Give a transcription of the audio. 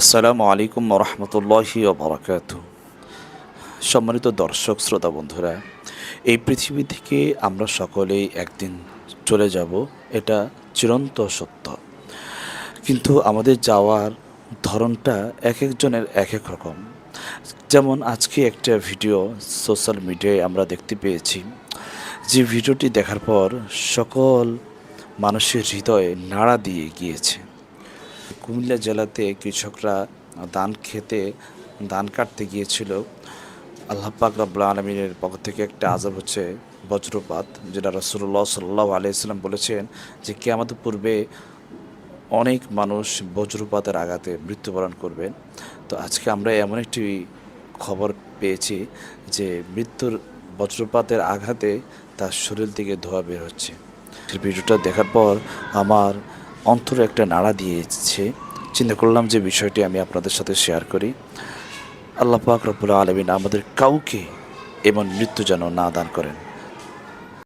আসসালামু আলাইকুম রহমতুল্লাহি বরাকাত সম্মানিত দর্শক, শ্রোতা বন্ধুরা, এই পৃথিবী থেকে আমরা সকলেই একদিন চলে যাব, এটা চিরন্ত সত্য। কিন্তু আমাদের যাওয়ার ধরনটা এক একজনের এক এক রকম। যেমন আজকে একটা ভিডিও সোশ্যাল মিডিয়ায় আমরা দেখতে পেয়েছি, যে ভিডিওটি দেখার পর সকল মানুষের হৃদয়ে নাড়া দিয়ে গিয়েছে। কুমিল্লা জেলাতে কৃষকরা ধান খেতে, ধান কাটতে গিয়েছিল। আল্লাহ পাক রব্লা আলমিনের পক্ষ থেকে একটা আজাব হচ্ছে বজ্রপাত, যেটা রসুল্লাহ সাল্লাহ আলিয়াল্লাম বলেছেন যে কে আমাদের পূর্বে অনেক মানুষ বজ্রপাতের আঘাতে মৃত্যুবরণ করবেন। তো আজকে আমরা এমন একটি খবর পেয়েছি যে মৃত্যুর বজ্রপাতের আঘাতে তার শরীর থেকে ধোয়া বের হচ্ছে। ভিডিওটা দেখার পর আমার অন্তরে একটা নাড়া দিয়েছে। চিন্তা করলাম যে বিষয়টি আমি আপনাদের সাথে শেয়ার করি। আল্লাহ পাক রব্বুল আলমিন আমাদের কাউকে এমন মৃত্যু যেন না দান করেন।